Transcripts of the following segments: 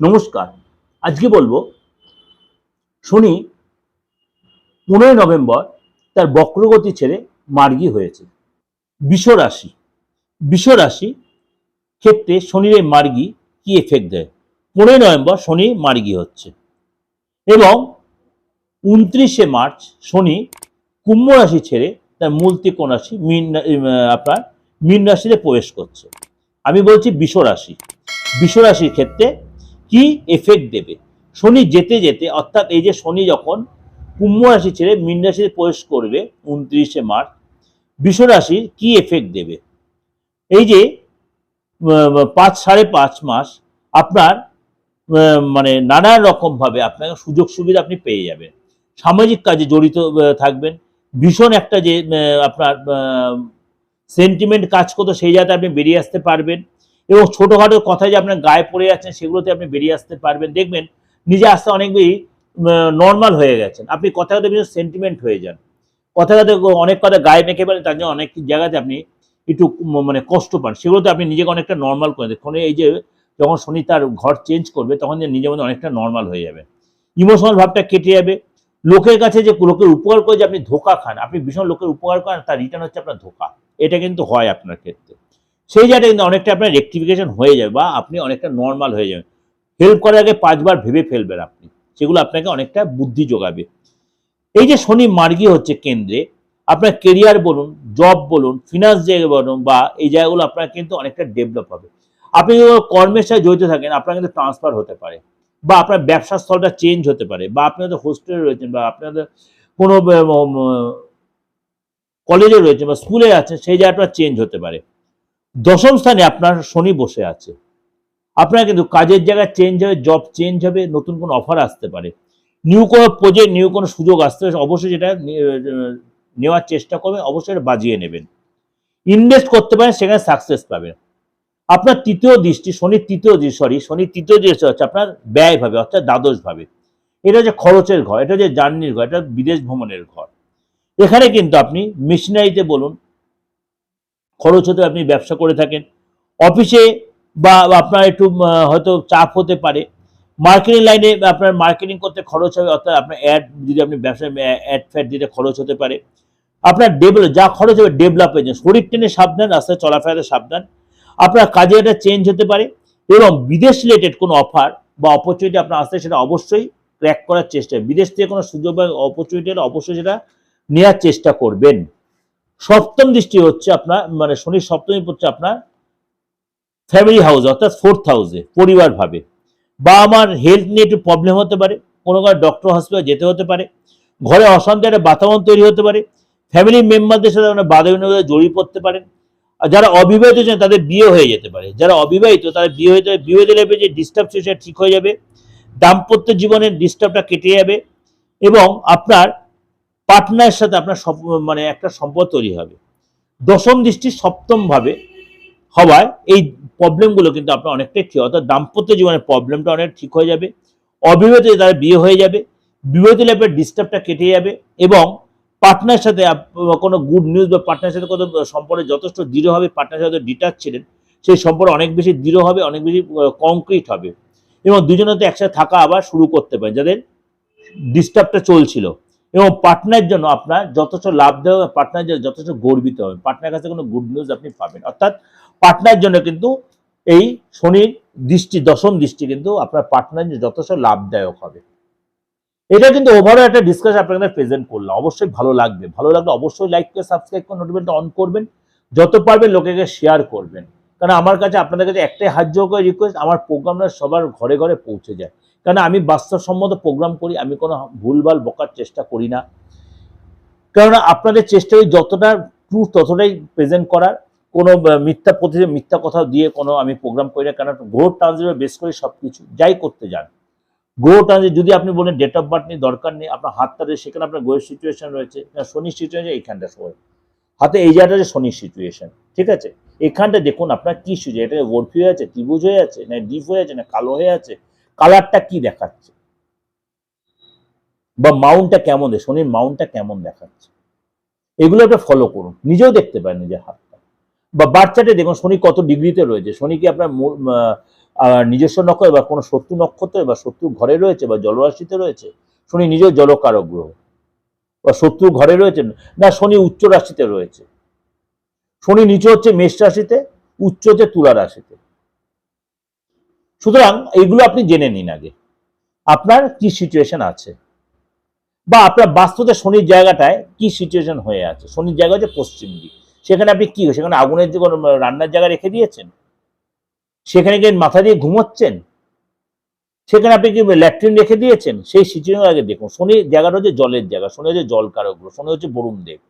নমস্কার। আজকে বলব, শনি পনেরোই নভেম্বর তার বক্রগতি ছেড়ে মার্গী হয়েছে। বিষ রাশি। বিষ রাশি ক্ষেত্রে শনির এই মার্গী কি এফেক্ট দেয়? পনেরোই নভেম্বর শনি মার্গী হচ্ছে এবং উনত্রিশে মার্চ শনি কুম্ভ রাশি ছেড়ে তার মূল ত্রিকোণ রাশি মীন আপনার মীন রাশিতে প্রবেশ করছে। আমি বলছি বিষ রাশি। বিষ রাশির ক্ষেত্রে কি এফেক্ট দেবে? শনি যেতে যেতে, অর্থাৎ এই যে শনি যখন কুম্ভ রাশি ছেড়ে মীন রাশিতে প্রবেশ করবে উনত্রিশে মার্চ, বিষ রাশির কি এফেক্ট দেবে? এই যে পাঁচ সাড়ে পাঁচ মাস আপনার মানে নানা রকম ভাবে আপনাকে সুযোগ সুবিধা আপনি পেয়ে যাবেন। সামাজিক কাজে জড়িত থাকবেন। ভীষণ একটা যে আপনার সেন্টিমেন্ট কাজ করতো, সেই জায়গাতে আপনি বেরিয়ে আসতে পারবেন। এবং ছোটোখাটো কথায় যে আপনার গায়ে পড়ে যাচ্ছেন সেগুলোতে আপনি বেরিয়ে আসতে পারবেন। দেখবেন, নিজে আসতে অনেক বেশি নর্মাল হয়ে গেছেন। আপনি কথা কথা ভীষণ সেন্টিমেন্ট হয়ে যান। কথা কথা অনেক কথা গায়ে মেখে ফেলেন, তার জন্য অনেক জায়গাতে আপনি একটু মানে কষ্ট পান। সেগুলোতে আপনি নিজেকে অনেকটা নর্মাল করে দেখুন এই যে, যখন শনি তার ঘর চেঞ্জ করবে, তখন যে নিজের মধ্যে অনেকটা নর্মাল হয়ে যাবে। ইমোশনাল ভাবটা কেটে যাবে। লোকের কাছে যে, লোকের উপকার করে যে আপনি ধোকা খান, আপনি ভীষণ লোকের উপকার করেন, তার রিটার্ন হচ্ছে আপনার ধোকা। এটা কিন্তু হয় আপনার ক্ষেত্রে। সেই জায়গাটা কিন্তু অনেকটা আপনার রেক্টিফিকেশন হয়ে যাবে বা আপনি অনেকটা নর্মাল হয়ে যাবেন। হেল্প করার আগে পাঁচবার ভেবে ফেলবেন আপনি, সেগুলো আপনাকে অনেকটা বুদ্ধি যোগাবে। এই যে শনি মার্গী হচ্ছে কেন্দ্রে, আপনার কেরিয়ার বলুন জব বলুন ফিনান্স জায়গা বলুন বা এই জায়গাগুলো আপনার কিন্তু অনেকটা ডেভেলপ হবে। আপনি যদি কর্মের সাথে জড়িত থাকেন, আপনার কিন্তু ট্রান্সফার হতে পারে বা আপনার ব্যবসা স্থলটা চেঞ্জ হতে পারে বা আপনি হয়তো হোস্টেলে রয়েছেন বা আপনাদের কোনো কলেজে রয়েছেন বা স্কুলে আছেন, সেই জায়গাটা চেঞ্জ হতে পারে। দশম স্থানে আপনার শনি বসে আছে। আপনার কিন্তু কাজের জায়গায় চেঞ্জ হবে জব চেঞ্জ হবে, নতুন কোনো অফার আসতে পারে। নিউ কোনো প্রজেক্ট নিউ কোনো সুযোগ আসতে পারে, অবশ্যই যেটা নেওয়ার চেষ্টা করবেন, অবশ্যই বাজিয়ে নেবেন। ইনভেস্ট করতে পারেন, সেখানে সাকসেস পাবেন। আপনার তৃতীয় দৃষ্টি, শনির তৃতীয় দৃষ্টি সরি শনির তৃতীয় দৃষ্টি হচ্ছে আপনার ব্যয় ভাবে, অর্থাৎ দ্বাদশ ভাবে। এটা হচ্ছে খরচের ঘর, এটা হচ্ছে জার্নির ঘর, এটা বিদেশ ভ্রমণের ঘর। এখানে কিন্তু আপনি মেশিনারিতে বলুন খরচ হতে আপনি ব্যবসা করে থাকেন। অফিসে বা আপনার একটু হয়তো চাপ হতে পারে। মার্কেটিং লাইনে আপনার মার্কেটিং করতে খরচ হবে, অর্থাৎ আপনার অ্যাড যদি আপনি ব্যবসায় অ্যাড ফ্যাড দিতে খরচ হতে পারে। আপনার ডেভেলপ যা খরচ হবে ডেভেলপের জন্য। শরীর টেনে সাবধান, রাস্তায় চলাফেরাতে সাবধান। আপনার কাজে এটা চেঞ্জ হতে পারে এবং বিদেশ রিলেটেড কোনো অফার বা অপরচুনিটি আপনার আসতে সেটা অবশ্যই ক্র্যাক করার চেষ্টা। বিদেশ থেকে কোনো সুযোগ বা অপরচুনিটি অবশ্যই সেটা নেওয়ার চেষ্টা করবেন। সপ্তম দৃষ্টি হচ্ছে আপনার মানে শনির সপ্তমী পড়ছে আপনার ফ্যামিলি হাউস অর্থাৎ ফোর্থ হাউসে পরিবার ভাবে বা আমার হেলথ নিয়ে একটু প্রবলেম হতে পারে, কোনো কারণে ডক্টর হসপিটাল যেতে হতে পারে, ঘরে অশান্তি, একটা বাতাবরণ তৈরি হতে পারে ফ্যামিলি মেম্বারদের সাথে আপনার বাধা জড়িয়ে পড়তে পারেন আর যারা অবিবাহিত ছিলেন তাদের বিয়ে হয়ে যেতে পারে। যারা অবিবাহিত তাদের বিয়ে হয়ে হয়ে গেলে যে ডিস্টার্ব সেটা ঠিক হয়ে যাবে, দাম্পত্য জীবনের ডিস্টার্বটা কেটে যাবে, এবং আপনার পার্টনারের সাথে আপনার মানে একটা সম্পদ তৈরি হবে। দশম দৃষ্টি সপ্তম ভাবে হওয়ায় এই প্রবলেমগুলো কিন্তু আপনার অনেকটাই ঠিক অর্থাৎ দাম্পত্য জীবনের প্রবলেমটা অনেক ঠিক হয়ে যাবে অবিবাহিত তারা বিয়ে হয়ে যাবে, বিবাহিত লাইফের ডিস্টার্বটা কেটে যাবে এবং পার্টনারের সাথে কোনো গুড নিউজ বা পার্টনারের সাথে কত সম্পর্কে যথেষ্ট দৃঢ় হবে পার্টনারের সাথে ডিটাচ ছিলেন, সেই সম্পর্ক অনেক বেশি দৃঢ় হবে, অনেক বেশি কংক্রিট হবে এবং দুজনে তো একসাথে থাকা আবার শুরু করতে পারে যাদের ডিস্টার্বটা চলছিল। এবং পার্টনার জন্য আপনার যথেষ্ট লাভদায়ক পার্টনার জন্য যথেষ্ট গর্বিত হবে। পার্টনার কাছে কোনো গুড নিউজ আপনি পাবেন। অর্থাৎ পার্টনারের জন্য কিন্তু এই শনির দৃষ্টি, দশম দৃষ্টি কিন্তু আপনার পার্টনার যথেষ্ট লাভদায়ক হবে। এটা কিন্তু ওভারঅল একটা ডিসকাস আপনাদের প্রেজেন্ট করলাম। অবশ্যই ভালো লাগবে। ভালো লাগলে অবশ্যই লাইক করে সাবস্ক্রাইব করে নোটিফিকেশন অন করবেন। যত পারবেন লোকেকে শেয়ার করবেন। কারণ আমার কাছে, আপনাদের কাছে একটাই হাত করে রিকোয়েস্ট আমার প্রোগ্রামটা সবার ঘরে ঘরে পৌঁছে যায়। কারণ আমি বাস্তবসম্মত প্রোগ্রাম করি, আমি কোনো ভুলভাল বকার চেষ্টা করি না। কারণ আপনাদের চেষ্টা করি যতটা ট্রুথ ততটাই প্রেজেন্ট করার। কোনো মিথ্যা প্রতি মিথ্যা কথা দিয়ে কোনো আমি প্রোগ্রাম করি না কারণ গ্রোথ ট্রানজিটে বেস করে সব কিছু যাই করতে যান। গ্রোথ ট্রানজিট যদি আপনি বলেন ডেট অফ বার্থ নিয়ে দরকার নেই, আপনার হাতটা দিয়ে সেখানে আপনার গ্রোথ সিচুয়েশন রয়েছে, না, শনির সিচুয়েশন এইখানটা সবাই। হাতে এই জায়গাটা হচ্ছে শনির সিচুয়েশন ঠিক আছে? এখানটা দেখুন আপনার কি সিচুয়েশন এটা ওরফি হয়ে আছে, ত্রিভুজ হয়ে আছে, না ডিপ হয়ে আছে, না কালো হয়ে আছে? কালারটা কি দেখাচ্ছে? বা মাউন্টটা কেমন শনির মাউন্টটা কেমন দেখাচ্ছে? এগুলো একটা ফলো করুন। নিজেও দেখতে পারেন নিজের হাতটা। বা বাচ্চাটে দেখুন শনি কত ডিগ্রিতে রয়েছে? শনি কি আপনার নিজস্ব নক্ষত্র বা কোনো শত্রু নক্ষত্রে বা শত্রু ঘরে রয়েছে বা জলরাশিতে রয়েছে? শনি নিজেও জলকারক গ্রহ। বা শত্রু ঘরে রয়েছে? না শনি উচ্চ রাশিতে রয়েছে। শনি নিচে হচ্ছে মেষ রাশিতে উচ্চ হচ্ছে তুলা রাশিতে। সুতরাং এইগুলো আপনি জেনে নিন আগে। আপনার কি সিচুয়েশন আছে? বা আপনার বাস্তুতে শনির জায়গাটায় কি সিচুয়েশন হয়ে আছে? শনির জায়গা হচ্ছে পশ্চিম দিক। সেখানে আপনি কি সেখানে আগুনের যে কোনো রান্নার জায়গা রেখে দিয়েছেন? সেখানে গিয়ে মাথা দিয়ে ঘুমোচ্ছেন? সেখানে আপনি কি ল্যাট্রিন রেখে দিয়েছেন? সেই সিচুয়েশন আগে দেখুন। শনির জায়গাটা হচ্ছে জলের জায়গা শনি হচ্ছে জল কারক গ্রহ, শনি হচ্ছে বরুণ দেব।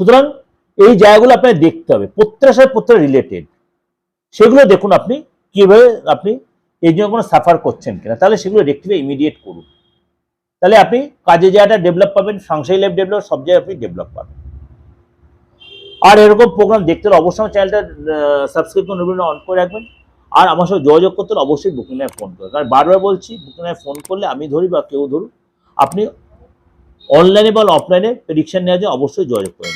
সুতরাং এই জায়গাগুলো আপনাকে দেখতে হবে। প্রত্যেকের সাথে প্রত্যেক রিলেটেড সেগুলো দেখুন আপনি, কীভাবে আপনি এই জন্য কোনো সাফার করছেন কিনা। তাহলে সেগুলো রেক্টিফাই ইমিডিয়েট করুন। তাহলে আপনি কাজে জায়গাটা ডেভেলপ পাবেন সাংসারিক লাইফ ডেভেলপ সব জায়গায় আপনি ডেভেলপ পাবেন। আর এরকম প্রোগ্রাম দেখতে হলে অবশ্যই চ্যানেলটা সাবস্ক্রিপশন অন করে রাখবেন। আর আমার সঙ্গে যোগাযোগ করতে হলে অবশ্যই বুকিং নায় ফোন করবেন কারণ বারবার বলছি বুকিং নায় ফোন করলে আমি ধরি বা কেউ ধরুন আপনি অনলাইনে বা অফলাইনে প্রেডিকশন নেওয়ার জন্য অবশ্যই যোগাযোগ করে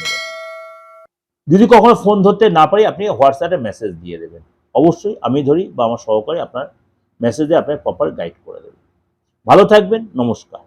যদি কখনো ফোন ধরতে না পারি, আপনি হোয়াটসঅ্যাপে মেসেজ দিয়ে দেবেন। অবশ্যই আমি ধরি বা আমার সহকারী আপনার মেসেজে আপনার প্রপার গাইড করে দেবেন ভালো থাকবেন, নমস্কার।